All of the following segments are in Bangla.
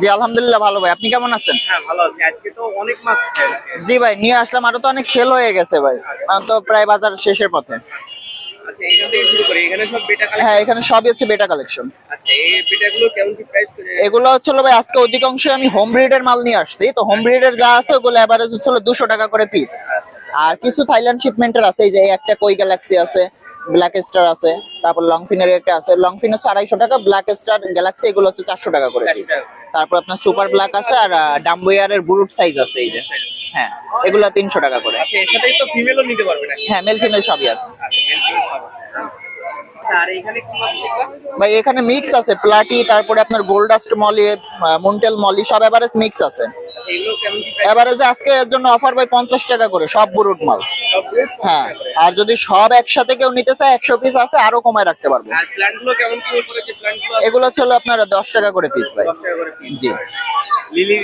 জি আলহামদুলিল্লাহ ভালো ভাই। আপনি কেমন আছেন? হ্যাঁ। জি ভাই নিয়ে আসলাম। আরও তো অনেক সেল হয়ে গেছে ভাই। তো প্রায় বাজার শেষের পথে। আচ্ছা কালেকশন হ্যাঁ এখানে সবই হচ্ছে বেটা কালেকশন আচ্ছা এই বেটাগুলো কেমন কি প্রাইস করে? এগুলো হচ্ছিল ভাই আজকে অধিকাংশ আমি হোম ব্রিডের মাল নিয়ে আসছি। তো হোম ব্রিডের যা আছে ওগুলো এভারেজ হচ্ছিল দুশো টাকা করে পিস আর কিছু থাইল্যান্ড শিপমেন্টের আছে এই যে একটা কই গ্যালাক্সি আছে ব্ল্যাক স্টার আছে। তারপর লংফিনের একটা আছে। লংফিন হচ্ছে আড়াইশো টাকা ব্ল্যাক স্টার গ্যালাক্সি এগুলো হচ্ছে চারশো টাকা করে পিস তারপর আপনার সুপার ব্ল্যাক আছে আর ডাম্বুয়ারের বুরুট সাইজ আছে এই যে। হ্যাঁ এগুলো তিনশো টাকা করে। আচ্ছা হ্যাঁ মেল ফিমেল সবই আছে। আচ্ছা আচ্ছা? ভাই এখানে মিক্স আছে। প্লাটি তারপরে আপনার গোল্ডাস্ট মলি মুন্টেল মলি সব এভারেজ মিক্স আছে। এভারেজে আজকে এর জন্য অফার ভাই পঞ্চাশ টাকা করে সব বুরুট মাল। হ্যাঁ আর যদি সব একসাথে কেউ নিতে চায় একশো পিস আছে আরও কমায় রাখতে পারব। এগুলো ছিল আপনারা দশ টাকা করে পিস ভাই। 10 টাকা করে পিস জি। লিলি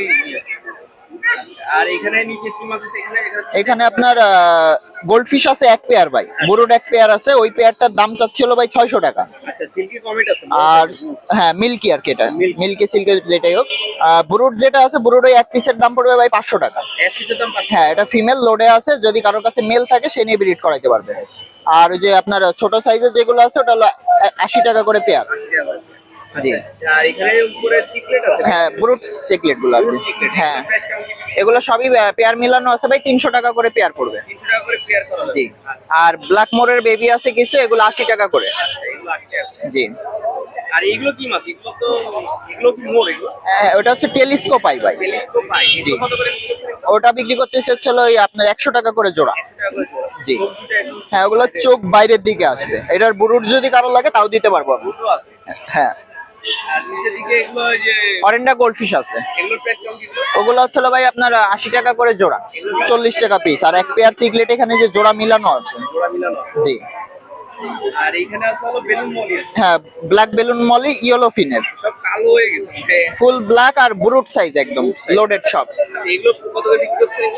আর এখানে নিচে কি মাছ আছে এখানে এখানে- আপনার গোল্ড ফিশ আছে এক পেয়ার ভাই। বুরুট এক পেয়ার আছে ওই পেয়ারটার দাম চাচ্ছিল ভাই ছয়শো টাকা। আচ্ছা সিল্কি কমেট আছে আর হ্যাঁ মিল্কি আর কি এটা। মিল্কি সিল্কের যেটাই হোক। বুরুট যেটা আছে বুরুট ওই এক পিসের দাম পড়বে ভাই পাঁচশো টাকা। এক পিসের দাম হ্যাঁ এটা ফিমেল লোডে আছে যদি কারোর কাছে মেল থাকে সে নিয়ে ব্রিড করাইতে পারবে। আর ওই যে আপনার ছোট সাইজের যেগুলো আছে ওটা হলো আ- আশি টাকা করে পেয়ার। জি। আচ্ছা, আর এখানে উপরে চিকলেট আছে হ্যাঁ চেকলেটগুলো হ্যাঁ? এগুলো সবই পেয়ার মিলানো আছে ভাই তিনশো টাকা করে পেয়ার পড়বে। 300 টাকা করে পেয়ার করা জি। আচ্ছা, আর ব্ল্যাক মোরের বেবি আছে কিছু এগুলো আশি টাকা করে। এগুলো 80 টাকা জি। আর এগুলো কি মাছ? এগুলো তো এগুলো কি মোর এগুলো? হ্যাঁ, ওটা হচ্ছে টেলিস্কোপ আই ভাই। টেলিস্কোপ পাই জি। কত করে বিক্রি করছেন? ওটা বিক্রি করতেছে হচ্ছে ওই আপনার একশো টাকা করে জোড়া। 100 টাকা করে জোড়া। জি। হ্যাঁ ওগুলো চোখ বাইরের দিকে আসবে। এটার বুরুট যদি কারও লাগে তাও দিতে পারব হ্যাঁ। অরেন্ডা গোল্ড ফিশ আছে? ওগুলো হচ্ছে ভাই আপনার আশি টাকা করে জোড়া চল্লিশ টাকা পিস আর এক পেয়ার চিকলেট এখানে যে জোড়া মিলানো আছে। জি। আর এখানে আছে হলো বেলুন মলি হ্যাঁ ব্ল্যাক বেলুন মলি ইয়েলো ফিনের সব কালো হয়ে গেছে ফুল ব্ল্যাক আর ব্রুট সাইজ একদম লোডেড সব। এগুলো কত করে বিক্রি করছেন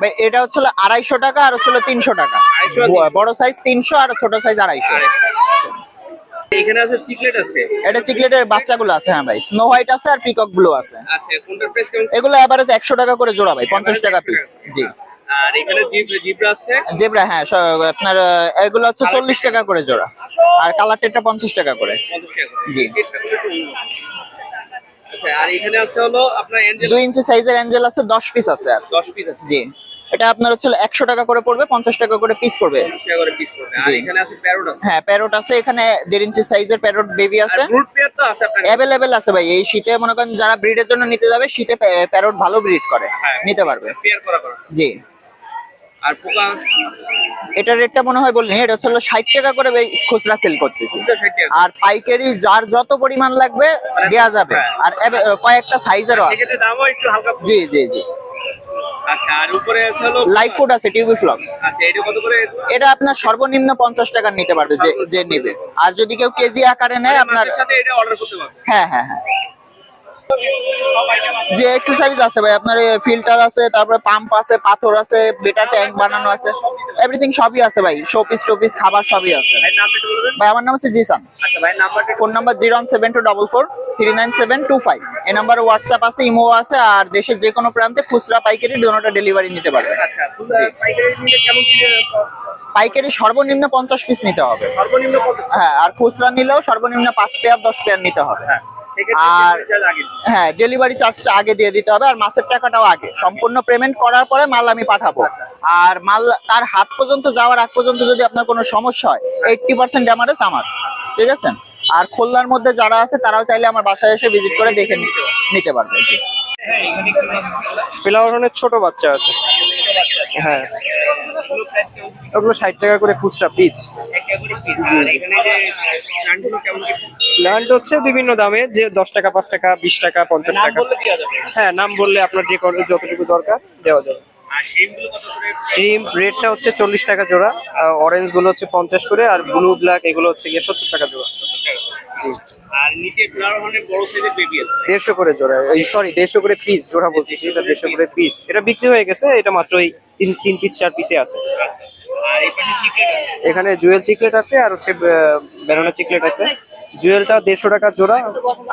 ভাই এটা হচ্ছে আড়াইশো টাকা আর হচ্ছে তিনশো টাকা। বড় সাইজ তিনশো আর ছোট সাইজ আড়াইশো। এখানে আছে চিকলেট আছে। এটা চিকলেটের বাচ্চাগুলো আছে হ্যাঁ ভাই। স্নো হোয়াইট আছে আর পিকক ব্লু আছে। আচ্ছা কোনটার প্রাইস কেমন? এগুলো এভারেজ একশো টাকা করে জোড়া ভাই পঞ্চাশ টাকা পিস জি। আর এখানে জিব্রা আছে? জেব্রা হ্যাঁ আপনার এগুলো হচ্ছে চল্লিশ টাকা করে জোড়া। আর কালার টেটটা পঞ্চাশ টাকা করে। টাকা জি। আচ্ছা আর এখানে আছে হলো আপনার এঞ্জেল দুই ইঞ্চি সাইজের অ্যাঞ্জেল আছে দশ পিস আছে পিস আছে। জি। এটা আপনার হচ্ছে একশো টাকা করে পড়বে পঞ্চাশ টাকা করে পিস পড়বে। হ্যাঁ প্যারোট আছে এখানে দেড় ইঞ্চি সাইজের প্যারোট বেবি আছে। অ্যাভেলেবেল আছে ভাই এই শীতে মনে করেন যারা ব্রিডের জন্য নিতে যাবে শীতে প্যারোট ভালো ব্রিড করে হ্যাঁ। নিতে পারবে। জি। আর পোকা? এটার রেটটা মনে হয় বললেন এটা হচ্ছে ষাট টাকা করে খুচরা সেল করতেছি। আর পাইকারি যার যত পরিমাণ লাগবে দেয়া যাবে। আর কয়েকটা সাইজেরও আছে। জি জি জি। আচ্ছা আর উপরে আছে হলো লাইভ ফুড আছে টিউবি ফ্লক্স আচ্ছা এটা কত করে? এটা আপনার সর্বনিম্ন নিতে পারবে যে যে নেবে। আর যদি কেউ কেজি আকারে নেয় আপনার সাথে এটা অর্ডার করতে পারবে। হ্যাঁ হ্যাঁ হ্যাঁ। যে আছে ভাই আপনার ফিল্টার আছে তারপরে পাম্প আছে পাথর আছে বেটা ট্যাঙ্ক বানানো আছে। এভরিথিং সবই আছে ভাই। শোপিস টোপিস খাবার সবই আছে। ভাই আমার নাম হচ্ছে জিসান। আচ্ছা phone number zero one seven two double four three nine seven two five. এই নাম্বারে হোয়াটসঅ্যাপ আছে ইমো আছে আর দেশের যে কোনো প্রান্তে খুচরা পাইকারি দুটোটা ডেলিভারি নিতে পারবে আচ্ছা পাইকারি সর্বনিম্ন পঞ্চাশ পিস নিতে হবে। সর্বনিম্ন হ্যাঁ আর খুচরা নিলেও সর্বনিম্ন পাঁচ পেয়ার দশ পেয়ার নিতে হবে। হ্যাঁ। আর-। হ্যাঁ ডেলিভারি চার্জটা আগে দিয়ে দিতে হবে আর মাসের টাকাটাও আগে। সম্পূর্ণ পেমেন্ট করার পরে মাল আমি পাঠাবো। আর মাল তার হাত পর্যন্ত যাওয়ার আগ পর্যন্ত যদি আপনার কোনো সমস্যা হয় এইটটি পার্সেন্ট ড্যামারেজ আমার। ঠিক আছে? আর খুলনার মধ্যে যারা আছে তারাও চাইলে আমার বাসায় এসে ভিজিট করে দেখে নিতে নিতে পারবে। জি? ফ্লাওয়ারনের ছোট বাচ্চা আছে হ্যাঁ? ওগুলো ষাট টাকা করে খুচরা পিচ কি? প্ল্যান্ট হচ্ছে বিভিন্ন দামের যে দশ টাকা পাঁচ টাকা বিশ টাকা পঞ্চাশ টাকা। হ্যাঁ নাম বললে আপনার যে কোনো- যতটুকু দরকার দেওয়া যাবে? সিম রেডটা হচ্ছে চল্লিশ টাকা জোড়া অরেঞ্জগুলো হচ্ছে পঞ্চাশ করে আর ব্লু ব্ল্যাক এগুলো হচ্ছে গিয়ে সত্তর টাকা জোড়া জি আর নিচে ফ্লাওয়ার বড় সাইজের বেবি আছে। দেড়শো করে জোড়া এই সরি দেড়শো করে পিস জোড়া বলতেছি এটা দেড়শো করে পিস এটা বিক্রি হয়ে গেছে এটা মাত্র এই তিন তিন পিস চার পিসে আছে। এখানে জুয়েল চিকলেট আছে আর হচ্ছে ব্যানানা চিকলেট আছে। জুয়েলটা দেড়শো টাকা জোড়া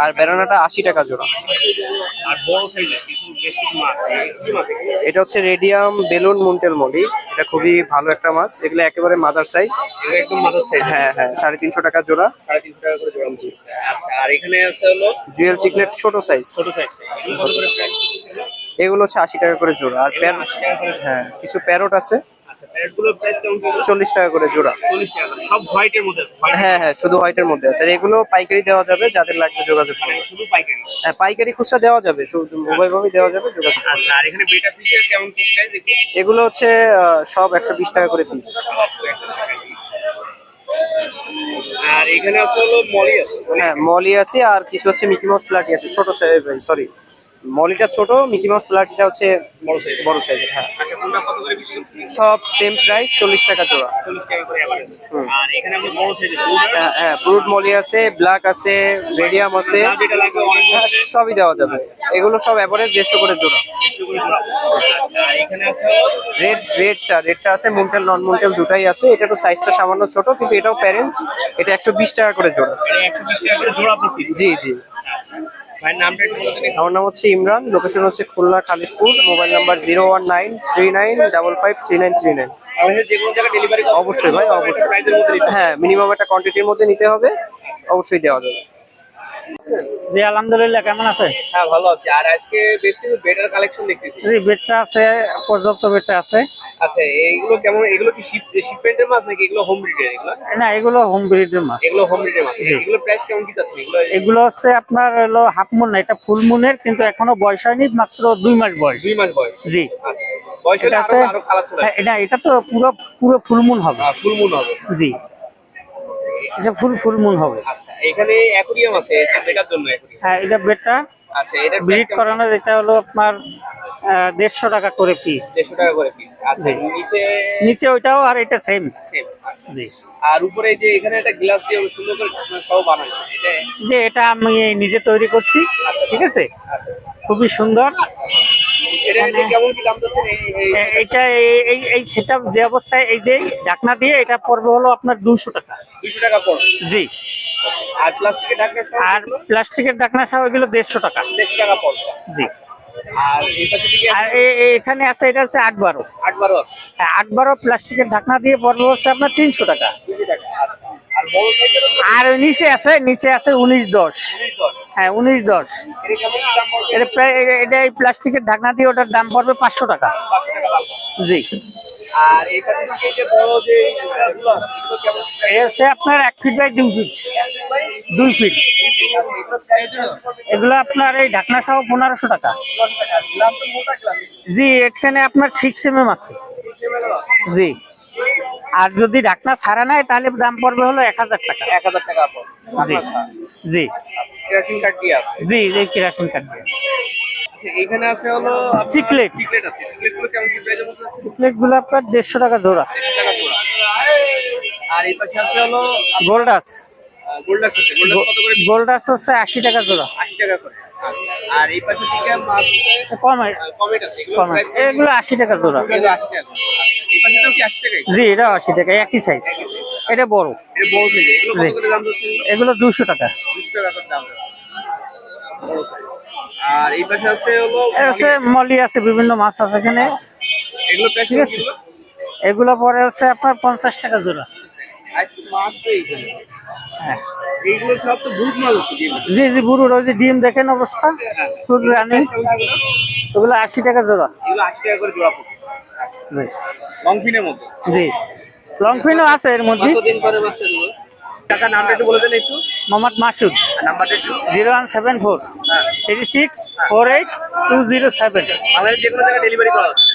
আর বেরানাটা আশি টাকা জোড়া। আর বড় সাইজের এটা হচ্ছে রেডিয়াম বেলুন মুন্টেল মলি। এটা খুবই ভালো একটা মাছ। এগুলো একেবারে মাদার সাইজ একদম মাথার সাইজ হ্যাঁ হ্যাঁ সাড়ে তিনশো টাকা জোড়া। সাড়ে তিনশো টাকা করে জোড়া আচ্ছা আর এখানে আছে হলো জুয়েল চিকলেট ছোট সাইজ ছোট সাইজ এগুলো হচ্ছে আশি টাকা করে জোড়া। আর প্যারোট হ্যাঁ কিছু প্যারোট আছে। চল্লিশ টাকা করে জোড়া। সব হোয়াইটের মধ্যে হ্যাঁ হ্যাঁ শুধু হোয়াইটের মধ্যে আছে। এগুলো পাইকারি দেওয়া যাবে যাদের লাগবে যোগাযোগ শুধু পাইকারি? হ্যাঁ পাইকারি খুচরা দেওয়া যাবে উভয়ভাবেই দেওয়া যাবে যোগাযোগ আচ্ছা আর এখানে বেটা ফিশের কেমন কি প্রাইস এগুলো? হচ্ছে সব একশো বিশ টাকা করে পিস আর এখানে আছে হলো মলি আছে। হ্যাঁ মলি আছে আর কিছু হচ্ছে মিকি মাউস প্লাটি আছে ছোট সরি মলিটা ছোট মিকি মাউস প্লাটিটা হচ্ছে বড় সাইজ হ্যাঁ। আচ্ছা সব সেম প্রাইস চল্লিশ টাকা জোড়া। হ্যাঁ হ্যাঁ ব্রুড মলি আছে ব্ল্যাক আছে রেডিয়াম আছে। অনেক হ্যাঁ, সবই দেওয়া যাবে। এগুলো সব অ্যাভারেজ দেড়শো করে জোড়া। রেড রেডটা রেডটা আছে মুন্টেল নন মুন্টেল দুটাই আছে। এটা তো সাইজটা সামান্য ছোট কিন্তু এটাও প্যারেন্টস এটা একশো বিশ টাকা করে জোড়া। জি জি ভাইয়ের নামটা একটু বলে দিন আমার নাম হচ্ছে ইমরান লোকেশন হচ্ছে Khulna Khalishpur mobile number zero one nine three nine double five three nine three nine. অবশ্যই ভাই, অবশ্যই। হ্যাঁ মিনিমাম একটা কোয়ান্টিটির মধ্যে নিতে হবে অবশ্যই দেওয়া যাবে। জি আলহামদুলিল্লাহ কেমন আছে? হ্যাঁ ভালো আছি। আর আজকে বেশ কিছু বেটার কালেকশন দেখতেছি। জি বেডটা আছে পর্যাপ্ত বেডটা আছে। আচ্ছা এইগুলো কেমন এগুলো কি শিপমেন্টের মাছ নাকি এগুলো হোম ব্রিডের এগুলো? না এগুলো হোম ব্রিডের মাছ। এগুলো হোম ব্রিডের মাছ। এগুলো প্রাইস কেমন কি যাচ্ছে এগুলো এগুলো হচ্ছে আপনার হলো হাফ মুন না এটা ফুল মুনের কিন্তু এখনও বয়স হয়নি মাত্র দুই মাস বয়স। দুই মাস বয়স। জি। আচ্ছা। বয়স হলে আরও আরও হ্যাঁ, এটা এটা তো পুরো পুরো ফুল মুন হবে। ফুল মুন হবে। জি। এটা ফুল ফুল মুন হবে। আচ্ছা এখানে অ্যাকুরিয়াম আছে এটা বেটার জন্য অ্যাকুরিয়াম। হ্যাঁ এটা বেডটা আচ্ছা এটার ব্রিড করানোর এটা হলো আপনার দেড়শো টাকা করে পিস দেড়শো টাকা করে পিস আচ্ছা নিচে নিচে ওইটাও আর এটা সেম সেম আচ্ছা। আর উপরে যে এখানে একটা গ্লাস দিয়ে সুন্দর করে বানানো এটা যে এটা আমি নিজে তৈরি করছি ঠিক আছে? আচ্ছা। খুবই সুন্দর। এটা এটা এই এই সেটা যে অবস্থায় এই যে ঢাকনা দিয়ে এটা পড়বে হলো আপনার দুশো টাকা। দুশো টাকা পড়বে? জি। আর প্লাস্টিকের ঢাকনা সহ আর প্লাস্টিকের ঢাকনা সহ এগুলো দেড়শো টাকা। দেড়শো টাকা পড়বে। জি। আর এখানে আছে এটা হচ্ছে আট বারো আট বারো হ্যাঁ, আট বারো প্লাস্টিকের ঢাকনা দিয়ে পড়বে হচ্ছে আপনার তিনশো টাকা। আচ্ছা। আর নিচে আছে নিচে আছে উনিশ দশ। হ্যাঁ উনিশ দশ। এটা প্রায় এটা এই প্লাস্টিকের ঢাকনা দিয়ে ওটার দাম পড়বে পাঁচশো টাকা। জি। আর আছে আপনার এক ফিট বাই দুই ফিট দুই ফিট এগুলো আপনার এই ঢাকনা সহ পনেরোশো টাকা। জি এখানে আপনার সিক্স এম এম আছে। জি। আর যদি ঢাকনা ছাড়া নেয় তাহলে দাম পড়বে হলো এক হাজার টাকা। এক হাজার টাকা জি। জি। কেরাসিন কার্ড দিয়ে আছে? জি এই কেরাসিন দিয়ে। আচ্ছা, এখানে আছে হলো চিকলেট। চিকলেট আছে। চিকলেটগুলো কেমন কি আছে? গুলো আপনার দেড়শো টাকা জোড়া। দেড়শো টাকা জোড়া। আর এই পাশে আছে হলো গোল্ডাস। গোল্ডাক্স আছে। গোল্ডাক্স কত করে গোল্ডাস হচ্ছে আশি টাকা জোড়া। আশি টাকা করে। আর এই পাশে দিকে মাছ আছে কম কমেট আছে। এগুলো কম প্রাইস এগুলো আশি টাকা জোড়া। এগুলো আশি টাকা এই পাশেটাও কি আশি টাকাই জি এটা আশি টাকা একই সাইজ এটা বড়। এটা বড় সাইজ এগুলো কত করে দাম যাচ্ছে এগুলো? দুশো টাকা। দুশো টাকা করে দাম। আর এই পাশে আছে হলো হচ্ছে মলি। আছে বিভিন্ন মাছ আছে এখানে। এগুলো ঠিক আছে। এগুলো পরে হচ্ছে আপনার পঞ্চাশ টাকা জোড়া। হ্যাঁ। আছে জি জি বুড়ুর ওই যে ডিম দেখেন অবস্থা। Full running. ওগুলো আশি টাকা জোড়া। এগুলো আশি টাকা করে জোড়া জি। লং ফিনের মধ্যে। জি। লং ফিনও আছে এর মধ্যে। কতদিন পরে বাচ্চা দেবো টাকা নামটা একটু বলে দেন একটু। মোহাম্মদ মাসুদ। নাম্বারটা একটু। Zero one seven four. হ্যাঁ। Three six four eight two zero seven. আমাদের যে কোনো জায়গায় ডেলিভারি করা হচ্ছে?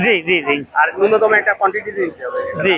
জি জি জি। আর ন্যূনতম একটা কোয়ান্টিটি দিতে হবে। জি।